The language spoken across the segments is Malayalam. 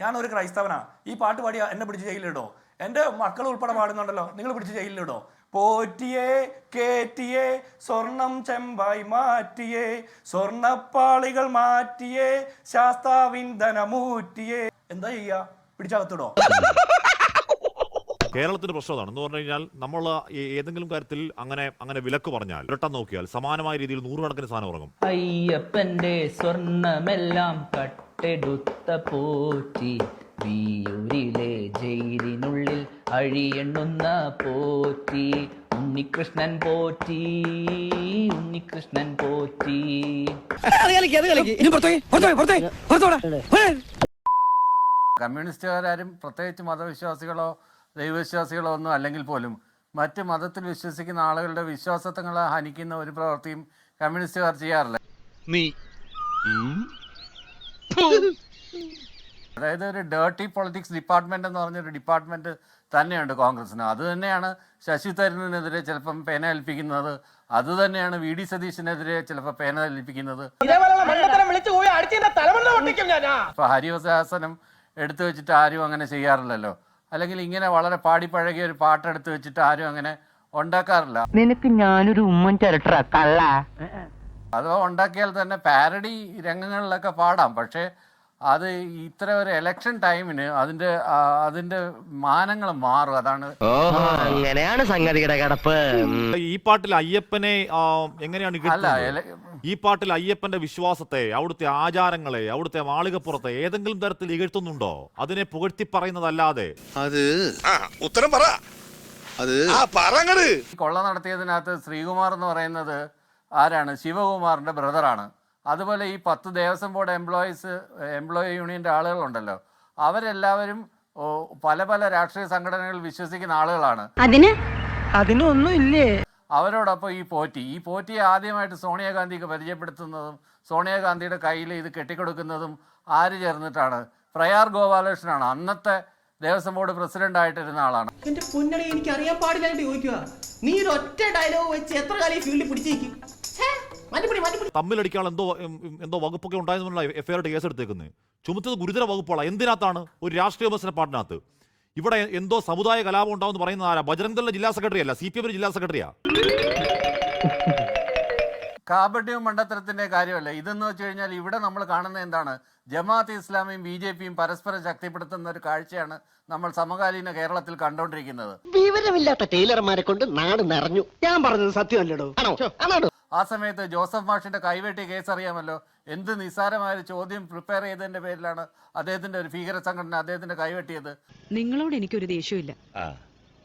ഞാൻ ഒരു ക്രൈസ്തവനാ. ഈ പാട്ട് പാടി എന്നെ പിടിച്ച് ജയിലിലിടോ? എന്റെ മക്കൾ ഉൾപ്പെടെ പാടുന്നുണ്ടല്ലോ നിങ്ങൾ പിടിച്ച് ജയിലിലിടോ? പോറ്റിയേ കേറ്റിയേ സ്വർണം ചെമ്പായി മാറ്റിയേ സ്വർണപ്പാളികൾ മാറ്റിയേ ശാസ്താവിൻ ധനമൂറ്റിയേ. എന്താ ചെയ്യാ? പിടിച്ചകത്തിടോ. കേരളത്തിന്റെ പ്രശ്നം അതാണ്. എന്ന് പറഞ്ഞു കഴിഞ്ഞാൽ നമ്മൾ ഏതെങ്കിലും കാര്യത്തിൽ അങ്ങനെ അങ്ങനെ വിലക്ക് പറഞ്ഞാൽ ഇരട്ടാൻ നോക്കിയാൽ സമാനമായ രീതിയിൽ നൂറുകണക്കിന് സാധനം ഉറങ്ങും അയ്യപ്പന്റെ സ്വർണമെല്ലാം കട്ടെടുത്ത പോറ്റി വിയൂരിലെ ജയിലിനുള്ളിൽ അഴിയെണ്ണുന്ന പോറ്റി. ഉണ്ണികൃഷ്ണൻ പോറ്റി ഉണ്ണികൃഷ്ണൻ പോറ്റി. കമ്മ്യൂണിസ്റ്റുകാരും പ്രത്യേകിച്ച് മതവിശ്വാസികളോ ദൈവവിശ്വാസികളോ ഒന്നും അല്ലെങ്കിൽ പോലും മറ്റ് മതത്തിൽ വിശ്വസിക്കുന്ന ആളുകളുടെ വിശ്വാസത്വങ്ങളെ ഹനിക്കുന്ന ഒരു പ്രവൃത്തിയും കമ്മ്യൂണിസ്റ്റുകാർ ചെയ്യാറില്ല. നീ അതായത് ഒരു ഡേർട്ടി പൊളിറ്റിക്സ് ഡിപ്പാർട്ട്മെന്റ് എന്ന് പറഞ്ഞൊരു ഡിപ്പാർട്ട്മെന്റ് തന്നെയുണ്ട് കോൺഗ്രസിന് അത് തന്നെയാണ് ശശി തരൂരിനെതിരെ ചിലപ്പം പേന ഏൽപ്പിക്കുന്നത്. അത് തന്നെയാണ് വി ഡി സതീശിനെതിരെ ചിലപ്പോൾ പേന ഏൽപ്പിക്കുന്നത്. ഇപ്പൊ ഹരിവസാസനം എടുത്തു വെച്ചിട്ട് ആരും അങ്ങനെ ചെയ്യാറില്ലല്ലോ. അല്ലെങ്കിൽ ഇങ്ങനെ വളരെ പാടി പഴകിയ ഒരു പാട്ട് എടുത്തു വെച്ചിട്ട് ആരും അങ്ങനെ ഉണ്ടാക്കാറില്ല. നിനക്ക് ഞാനൊരു ഉമ്മൻ ചിരട്ട കള്ള. അഥവാ ഉണ്ടാക്കിയാൽ തന്നെ പാരഡി രംഗങ്ങളിലൊക്കെ പാടാം. പക്ഷേ അത് ഇത്ര ഒരു എലക്ഷൻ ടൈമിന് അതിന്റെ അതിന്റെ മാനങ്ങൾ മാറും. അതാണ് എങ്ങനെയാണ് അങ്ങനെയാണ് സംഗതിയുടെ കിടപ്പ്. ഈ പാട്ടിൽ അയ്യപ്പനെ എങ്ങനെയാണ് അല്ല ഈ പാട്ടിൽ അയ്യപ്പന്റെ വിശ്വാസത്തെ അവിടുത്തെ ആചാരങ്ങളെ അവിടുത്തെ മാളികപ്പുറത്തെ ഏതെങ്കിലും തരത്തിൽ ഇകഴ്ത്തുന്നുണ്ടോ? അതിനെ പുകഴ്ത്തി പറയുന്നതല്ലാതെ. അത് ഉത്തരം പറ. അത് കൊള്ള നടത്തിയതിനകത്ത് ശ്രീകുമാർ എന്ന് പറയുന്നത് ആരാണ്? ശിവകുമാറിന്റെ ബ്രദറാണ്. അതുപോലെ ഈ പത്ത് ദേവസ്വം ബോർഡ് എംപ്ലോയീസ് എംപ്ലോയി യൂണിയന്റെ ആളുകളുണ്ടല്ലോ. അവരെല്ലാവരും പല പല രാഷ്ട്രീയ സംഘടനകൾ വിശ്വസിക്കുന്ന ആളുകളാണ്. അതിന്? അതിനൊന്നും ഇല്ലേ അവരോടൊപ്പം ഈ പോറ്റി ഈ പോറ്റിയെ ആദ്യമായിട്ട് സോണിയാഗാന്ധിക്ക് പരിചയപ്പെടുത്തുന്നതും സോണിയാഗാന്ധിയുടെ കയ്യിൽ ഇത് കെട്ടിക്കൊടുക്കുന്നതും ആര് ചേർന്നിട്ടാണ്? പ്രയാർ ഗോപാലകൃഷ്ണനാണ്. അന്നത്തെ ദേവസ്വം ബോർഡ് പ്രസിഡന്റ് ആയിട്ടിരുന്ന ആളാണ്. എന്റെ പൊന്നടി എനിക്ക് അറിയാൻ പാടില്ലായിട്ട് ചോദിക്കുക. നീ ഒരു ഒറ്റ ഡയലോഗ് വെച്ച് എത്ര കാലം ഈ ഫീൽഡിൽ പിടിച്ചേക്കും? തമ്മിലടിക്കാൻ എന്തോ എന്തോ വകുപ്പൊക്കെ ഉണ്ടായതുകൊണ്ടാണ് എഫ്ഐആർ കേസ് എടുത്തേക്കുന്നത് ചുമത്തത് ഗുരുതര വകുപ്പുകളാണ് എന്തിനകത്താണ്? ഒരു രാഷ്ട്രീയ വിമർശന പാട്ടിനകത്ത്. ഇവിടെ എന്തോ സമുദായ കലാപം ഉണ്ടാവുമെന്ന് പറയുന്നത് ആരാ? ബജരംഗ് ജില്ലാ സെക്രട്ടറി അല്ല സി പി എമ്മിന്റെ ജില്ലാ സെക്രട്ടറിയാ കാപട്യവും മണ്ടത്തരത്തിന്റെ കാര്യമല്ല? ഇതെന്ന് വെച്ച് കഴിഞ്ഞാൽ ഇവിടെ നമ്മൾ കാണുന്നത് എന്താണ്? ജമാഅത്ത് ഇസ്ലാമിയും ബി ജെ പിയും പരസ്പരം ശക്തിപ്പെടുത്തുന്ന ഒരു കാഴ്ചയാണ് നമ്മൾ സമകാലീന കേരളത്തിൽ കണ്ടുകൊണ്ടിരിക്കുന്നത് വിവരമില്ലാത്ത ടൈലർമാരെ കൊണ്ട് നാട് നിറഞ്ഞു. ഞാൻ പറഞ്ഞത് സത്യമല്ലടോ? ആ സമയത്ത് ജോസഫ് മാഷിന്റെ കൈവെട്ടി കേസ് അറിയാമല്ലോ. എന്ത് നിസ്സാരമായ ഒരു ചോദ്യം പ്രിപ്പയർ ചെയ്തതിന്റെ പേരിലാണ് അദ്ദേഹത്തിന്റെ ഒരു ഭീകര സംഘടന അദ്ദേഹത്തിന്റെ കൈവെട്ടിയത്. നിങ്ങളോട് എനിക്കൊരു ദേഷ്യമില്ല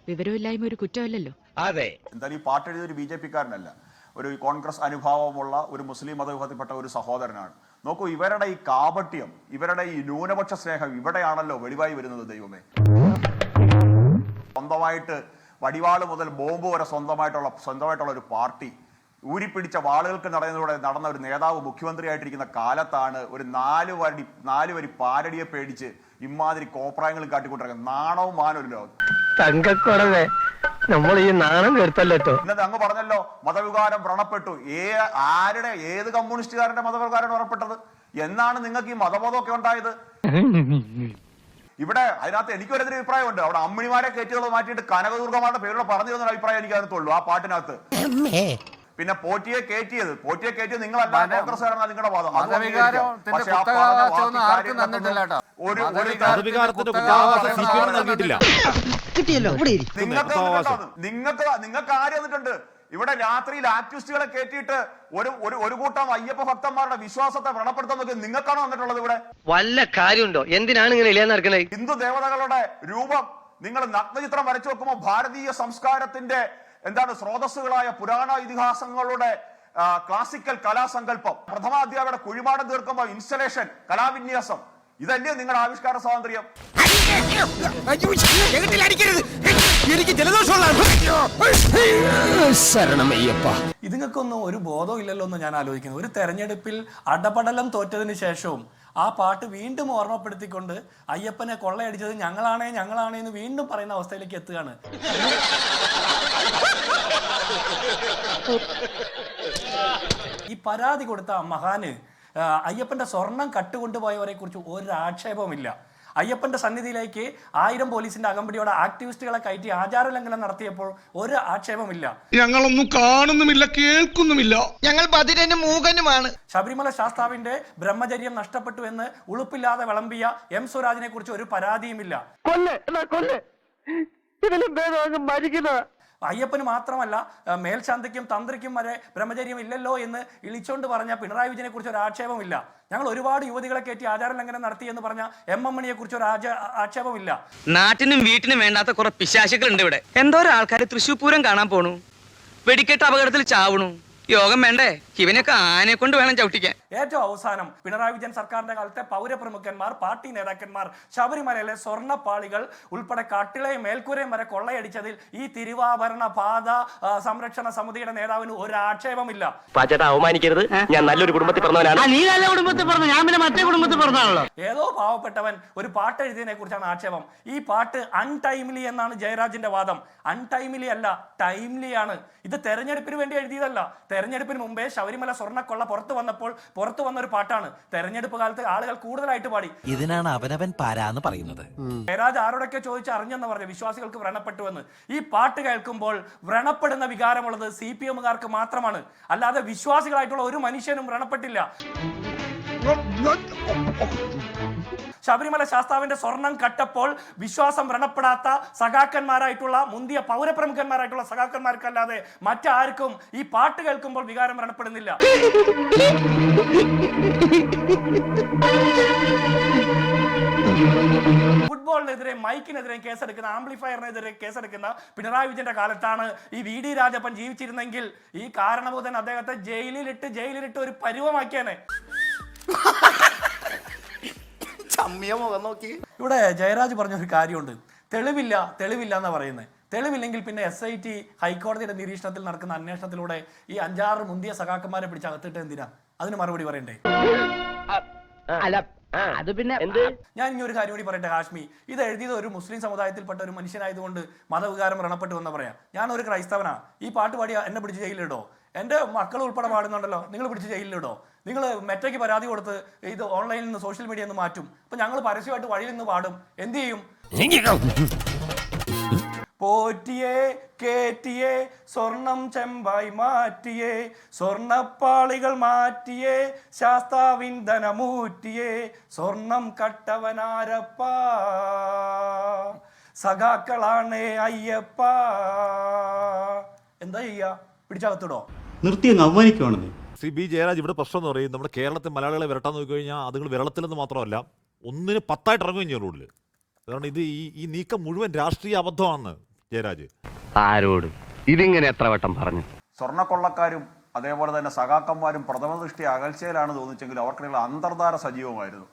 വിവരമില്ലായ്മ ഒരു കുറ്റമല്ലല്ലോ. അതെ. എന്തായാലും ഈ പാട്ട് എഴുതിയ ഒരു ബി ജെ പിക്കാരനല്ല. ഒരു കോൺഗ്രസ് അനുഭാവമുള്ള ഒരു മുസ്ലിം മതവിഭാഗത്തിൽപ്പെട്ട ഒരു സഹോദരനാണ്. നോക്കൂ ഇവരുടെ ഈ കാപട്യം ഇവരുടെ ഈ ന്യൂനപക്ഷ സ്നേഹം ഇവിടെയാണല്ലോ വെളിവായി വരുന്നത് ദൈവമേ. സ്വന്തമായിട്ട് വടിവാൾ മുതൽ ബോംബ് വരെ സ്വന്തമായിട്ടുള്ള സ്വന്തമായിട്ടുള്ള ഒരു പാർട്ടി ഊരിപ്പിടിച്ച വാളുകൾക്ക് നടന്നതോടെ നടന്ന ഒരു നേതാവ് മുഖ്യമന്ത്രിയായിട്ടിരിക്കുന്ന കാലത്താണ് ഒരു നാല് വരി നാല് വരി പാരടിയെ പേടിച്ച് ഇമാതിരി കോപ്രായങ്ങൾ കാട്ടിക്കൊണ്ടിരിക്കുന്നത് നാണവും മാനല്ലോ തങ്കക്കുറവേ നമ്മൾ ഈ നാണം കേട്ടല്ലോ ഇന്നത്തെ അങ്ങ് പറഞ്ഞല്ലോ മതവികാരം വ്രണപ്പെട്ടു. ഏ ആരുടെ ഏത് കമ്മ്യൂണിസ്റ്റുകാരന്റെ മതവികാരം വ്രണപ്പെട്ടത്? എന്നാണ് നിങ്ങൾക്ക് ഈ മതബോധമൊക്കെ ഉണ്ടായത്? ഇവിടെ അതിനകത്ത് എനിക്കൊരു അഭിപ്രായമുണ്ട്. അവിടെ അമ്മിണിമാരെ കയറ്റിയുള്ളത് മാറ്റിയിട്ട് കനകദുർഗമാരുടെ പേരുള്ള പറഞ്ഞു തന്നൊരു അഭിപ്രായം എനിക്ക് അതിനകത്തുള്ളൂ ആ പാട്ടിനകത്ത്. പിന്നെ പോറ്റിയെ കയറ്റിയത്. പോറ്റിയെ കയറ്റിയത് നിങ്ങളല്ല കോൺഗ്രസ് കോൺഗ്രസ്സുകാരാണ് നിങ്ങളുടെ വാദം. പക്ഷേ ആ പറഞ്ഞ ഒരു സി പി എം നൽകിയിട്ടില്ല. കിട്ടിയല്ലോ ഇവിടെ ഇരി. നിങ്ങൾക്ക്? നിങ്ങൾക്ക് നിങ്ങൾക്ക് ആര് വന്നിട്ടുണ്ട് ഇവിടെ രാത്രിയിൽ ആക്ടിവിസ്റ്റുകളെ കയറ്റിയിട്ട് ഒരു ഒരു ഒരു കൂട്ടം അയ്യപ്പ ഭക്തന്മാരുടെ വിശ്വാസത്തെ വ്രണപ്പെടുത്താൻ നോക്കി നിങ്ങൾക്കാണോ വന്നിട്ടുള്ളത് ഇവിടെ? വല്ല കാര്യമുണ്ടോ? എന്തിനാണ് ഇങ്ങനെ ഇല്ലാന്ന് നടക്കണേ ഹിന്ദു ദേവതകളുടെ രൂപം നിങ്ങൾ നഗ്നചിത്രം വരച്ചു വെക്കുമ്പോൾ ഭാരതീയ സംസ്കാരത്തിന്റെ എന്താണ് സ്രോതസ്സുകളായ പുരാണ ഇതിഹാസങ്ങളുടെ ആ, ക്ലാസിക്കൽ കലാസങ്കല്പം. പ്രഥമാധ്യാപകരുടെ കുഴിമാടം തീർക്കുമ്പോൾ ഇൻസ്റ്റലേഷൻ കലാവിന്യാസം. ഇതല്ലേ നിങ്ങളുടെ ആവിഷ്കാര സ്വാതന്ത്ര്യം? ഇതിങ്ങൾക്കൊന്നും ഒരു ബോധവും ഇല്ലല്ലോ എന്ന് ഞാൻ ആലോചിക്കുന്നു. ഒരു തെരഞ്ഞെടുപ്പിൽ അടപടലം തോറ്റതിന് ശേഷവും ആ പാട്ട് വീണ്ടും ഓർമ്മപ്പെടുത്തിക്കൊണ്ട് അയ്യപ്പനെ കൊള്ളയടിച്ചത് ഞങ്ങളാണേ ഞങ്ങളാണേ എന്ന് വീണ്ടും പറയുന്ന അവസ്ഥയിലേക്ക് എത്തുകയാണ്. ഈ പരാതി കൊടുത്ത ആ മഹാന് ആ, അയ്യപ്പന്റെ സ്വർണം കട്ടുകൊണ്ടുപോയവരെ കുറിച്ച് ഒരു ആക്ഷേപവുമില്ല അയ്യപ്പന്റെ സന്നിധിയിലേക്ക് ആയിരം പോലീസിന്റെ അകമ്പടിയോടെ ആക്ടിവിസ്റ്റുകളെ കയറ്റി ആചാരലംഘനം നടത്തിയപ്പോൾ ഒരു ആക്ഷേപമില്ല ഞങ്ങളൊന്നും കാണുന്നുമില്ല കേൾക്കുന്നുമില്ല. ഞങ്ങൾ ബദിരനും മൂകനുമാണ്. ശബരിമല ശാസ്താവിന്റെ ബ്രഹ്മചര്യം നഷ്ടപ്പെട്ടു എന്ന് ഉളുപ്പില്ലാതെ വിളമ്പിയ എം സ്വരാജിനെ കുറിച്ച് ഒരു പരാതിയുമില്ല. കൊല്ലേ കൊല്ലേ. ഇതിലും മരിക്കുന്ന. അയ്യപ്പന് മാത്രമല്ല മേൽശാന്തിക്കും തന്ത്രിക്കും വരെ ബ്രഹ്മചര്യം ഇല്ലല്ലോ എന്ന് ഇളിച്ചോണ്ട് പറഞ്ഞ പിണറായി വിജയനെ കുറിച്ച് ഒരു ആക്ഷേപമില്ല. ഞങ്ങൾ ഒരുപാട് യുവതികളെ കയറ്റി ആചാര ലംഘനം നടത്തി എന്ന് പറഞ്ഞ എം എം മണിയെ കുറിച്ച് ഒരു ആക്ഷേപമില്ല. നാട്ടിനും വീട്ടിനും വേണ്ടാത്ത കുറെ പിശാശുക്കളുണ്ട് ഇവിടെ. എന്തോ ആൾക്കാർ തൃശ്ശൂർ പൂരം കാണാൻ പോണു? വെടിക്കെട്ട് അപകടത്തിൽ ചാവണു. യോഗം വേണ്ടേ? ഇവനൊക്കെ ആനെ കൊണ്ട് വേണം ചവിട്ടിക്കാൻ. ഏറ്റവും അവസാനം പിണറായി വിജയൻ സർക്കാരിന്റെ കാലത്തെ പൗരപ്രമുഖന്മാർ പാർട്ടി നേതാക്കന്മാർ ശബരിമലയിലെ സ്വർണപ്പാളികൾ ഉൾപ്പെടെ കട്ടിളയും മേൽക്കൂരയും വരെ കൊള്ളയടിച്ചതിൽ ഈ തിരുവാഭരണ പാത സംരക്ഷണ സമിതിയുടെ നേതാവിന് ഒരു ആക്ഷേപമില്ല പാച്ചേട്ടാ അവമാനിക്കരുത്. ഞാൻ നല്ലൊരു കുടുംബത്തിൽ പറഞ്ഞവനാണ്. നീ നല്ല കുടുംബത്തിൽ പറഞ്ഞു. ഞാൻ പിന്നെ മറ്റേ കുടുംബത്തിൽ പറഞ്ഞാണല്ലോ ഏതോ പാവപ്പെട്ടവൻ ഒരു പാട്ട് എഴുതിയതിനെ കുറിച്ചാണ് ആക്ഷേപം. ഈ പാട്ട് അൺടൈംലി എന്നാണ് ജയരാജിന്റെ വാദം. അൺടൈംലി അല്ല ടൈംലി ആണ്. ഇത് തെരഞ്ഞെടുപ്പിന് വേണ്ടി എഴുതിയതല്ല. തെരഞ്ഞെടുപ്പിന് മുമ്പേ ശബരിമല സ്വർണക്കൊള്ള പുറത്തു വന്നപ്പോൾ പുറത്തു വന്ന ഒരു പാട്ടാണ്. തെരഞ്ഞെടുപ്പ് കാലത്ത് ആളുകൾ കൂടുതലായിട്ട് പാടി. ഇതിനാണ് അവനവൻ പാരാന്ന് പറയുന്നത്. ജയരാജ് ആരോടൊക്കെ ചോദിച്ച് അറിഞ്ഞെന്ന് പറഞ്ഞു. വിശ്വാസികൾക്ക് വ്രണപ്പെട്ടു എന്ന്. ഈ പാട്ട് കേൾക്കുമ്പോൾ വ്രണപ്പെടുന്ന വികാരമുള്ളത് സി പി എമ്മുകാർക്ക് മാത്രമാണ്. അല്ലാതെ വിശ്വാസികളായിട്ടുള്ള ഒരു മനുഷ്യനും വ്രണപ്പെട്ടില്ല. ശബരിമല ശാസ്താവിന്റെ സ്വർണം കട്ടപ്പോൾ വിശ്വാസം വ്രണപ്പെടാത്ത സഖാക്കന്മാരായിട്ടുള്ള മുന്തിയ പൗരപ്രമുഖന്മാരായിട്ടുള്ള സഖാക്കന്മാർക്കല്ലാതെ മറ്റാർക്കും ഈ പാട്ട് കേൾക്കുമ്പോൾ വികാരം വ്രണപ്പെടുന്നില്ല. ഫുട്ബോളിനെതിരെ മൈക്കിനെതിരെ കേസെടുക്കുന്ന ആംപ്ലിഫയറിനെതിരെ കേസെടുക്കുന്ന പിണറായി വിജയന്റെ കാലത്താണ് ഈ വി ഡി രാജപ്പൻ ജീവിച്ചിരുന്നെങ്കിൽ ഈ കാരണബോധൻ അദ്ദേഹത്തെ ജയിലിലിട്ട് ജയിലിലിട്ട് ഒരു പരുവമാക്കിയാനെ. ഇവിടെ ജയരാജ് പറഞ്ഞ ഒരു കാര്യമുണ്ട്. തെളിവില്ല തെളിവില്ല എന്നാ പറയുന്നത് തെളിവില്ലെങ്കിൽ പിന്നെ എസ് ഐ ടി ഹൈക്കോടതിയുടെ നിരീക്ഷണത്തിൽ നടക്കുന്ന അന്വേഷണത്തിലൂടെ ഈ അഞ്ചാറ് മുന്തിയ സഖാക്കന്മാരെ പിടിച്ച് അകത്തിട്ട് എന്തിനാ? അതിന് മറുപടി പറയണ്ടേ? അല്ല അത് പിന്നെ ഞാൻ ഇനി ഒരു കാര്യം കൂടി പറയട്ടെ ഹാഷ്മി. ഇത് എഴുതിയത് ഒരു മുസ്ലിം സമുദായത്തിൽപ്പെട്ട ഒരു മനുഷ്യനായതുകൊണ്ട് മതവികാരം റണപ്പെട്ടു എന്ന് പറയാം. ഞാൻ ഒരു ക്രൈസ്തവനാ. ഈ പാട്ട് പാടി എന്നെ പിടിച്ച് ജയിലിലിടോ? എന്റെ മക്കൾ ഉൾപ്പെടെ പാടുന്നുണ്ടല്ലോ. നിങ്ങൾ പിടിച്ച് ജയിലിലിടോ. നിങ്ങൾ മെറ്റയ്ക്ക് പരാതി കൊടുത്ത് ഇത് ഓൺലൈനിൽ നിന്ന് സോഷ്യൽ മീഡിയ നിന്ന് മാറ്റും. അപ്പം ഞങ്ങൾ പരസ്യമായിട്ട് വഴിയിൽ നിന്ന് പാടും. എന്ത് ചെയ്യും? പോറ്റിയേ കേറ്റിയേ സ്വർണം ചെമ്പായി മാറ്റിയേ സ്വർണപ്പാളികൾ മാറ്റിയേ ശാസ്താവിൻ ധനമൂറ്റിയേ സ്വർണം കട്ടവനാരപ്പ സഖാക്കളാണേ അയ്യപ്പ. എന്താ ചെയ്യാ? പിടിച്ചകത്തിടോ? നിർത്തി അങ്ങ് അവമാനിക്കുവാണെന്നേ ശ്രീ ബി ജയരാജ് ഇവിടെ പ്രശ്നം എന്ന് പറയും നമ്മുടെ കേരളത്തിൽ മലയാളികളെ വിരട്ടാൻ നോക്കി കഴിഞ്ഞാൽ അതുങ്ങൾ വിരളത്തിലെന്ന് മാത്രമല്ല ഒന്നിന് പത്തായിട്ട് ഇറങ്ങുകയും ചെയ്യും റോഡിൽ അതുകൊണ്ട് ഇത് ഈ ഈ നീക്കം മുഴുവൻ രാഷ്ട്രീയ അബദ്ധമാണെന്ന് ജയരാജ്. ആരോട്? ഇതിങ്ങനെ എത്ര വട്ടം പറഞ്ഞു? സ്വർണക്കൊള്ളക്കാരും അതേപോലെ തന്നെ സഖാക്കന്മാരും പ്രഥമ ദൃഷ്ടി അകൽച്ചയിലാണ് തോന്നിച്ചെങ്കിൽ അവർക്കിടയിൽ അന്തർധാര സജീവമായിരുന്നു.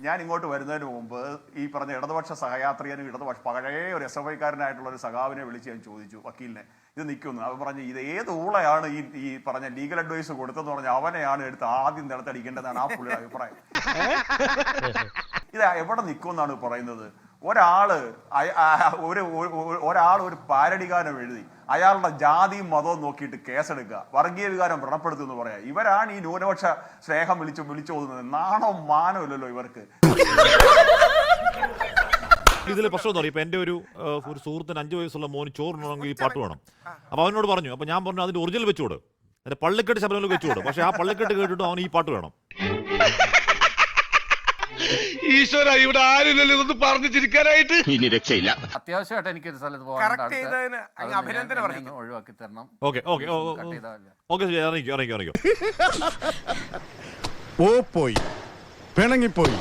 ഞാൻ ഇങ്ങോട്ട് വരുന്നതിന് മുമ്പ് ഈ പറഞ്ഞ ഇടതുപക്ഷ സഹയാത്രികനും ഇടതുപക്ഷ പഴയ ഒരു എസ് എഫ് ഐക്കാരനായിട്ടുള്ള ഒരു സഖാവിനെ വിളിച്ച് ഞാൻ ചോദിച്ചു വക്കീലിനെ. ഇത് നിൽക്കുന്നു. അവൻ പറഞ്ഞു ഇത് ഏത് ഊളയാണ് ഈ ഈ പറഞ്ഞ ലീഗൽ അഡ്വൈസ് കൊടുത്തെന്ന് പറഞ്ഞാൽ അവനെയാണ് എടുത്ത് ആദ്യം നിലത്തടിക്കേണ്ടതാണ് ആ പുള്ളിയുടെ അഭിപ്രായം. ഇത് എവിടെ നിൽക്കുമെന്നാണ് പറയുന്നത്? ഒരാൾ ഒരു- ഒരാൾ ഒരു പാരടിഗാനം എഴുതി അയാളുടെ ജാതിയും മതവും നോക്കിയിട്ട് കേസെടുക്കുക. വർഗീയ വികാരം വ്രണപ്പെടുത്തുക എന്ന് പറയാം. ഇവരാണ് ഈ ന്യൂനപക്ഷ സ്നേഹം വിളിച്ചു വിളിച്ചു പോകുന്നത് നാണോ മാനോ ഇല്ലല്ലോ ഇവർക്ക്. ഇതിൽ പ്രശ്നം തോന്നി. ഇപ്പൊ എന്റെ ഒരു ഒരു സുഹൃത്തിന് അഞ്ചു വയസ്സുള്ള മോന് ചോറിനണമെങ്കിൽ ഈ പാട്ട് വേണം. അപ്പൊ അവനോട് പറഞ്ഞു. അപ്പൊ ഞാൻ പറഞ്ഞു അതിന്റെ ഒറിജിനൽ വെച്ചോട് അതിന്റെ പള്ളിക്കെട്ട് ശബരിമല വെച്ചോട് പക്ഷെ ആ പള്ളിക്കെട്ട് കേട്ടിട്ട് അവന് ഈ പാട്ട് വേണം. ഈശ്വര ഇവിടെ ആരില്ലല്ലോ ഇതൊന്ന് പറഞ്ഞു ചിരിക്കാനായിട്ട് ഇനി രക്ഷയില്ല. അത്യാവശ്യമായിട്ട് എനിക്കൊരു സ്ഥലത്ത് അടുത്ത. അതൊന്ന് അഭിനന്ദനം ഒഴിവാക്കി തരണം. ഓക്കെ ഓക്കെ കട്ട് ഓക്കെ ഓ പോയി. പിണങ്ങിപ്പോയി.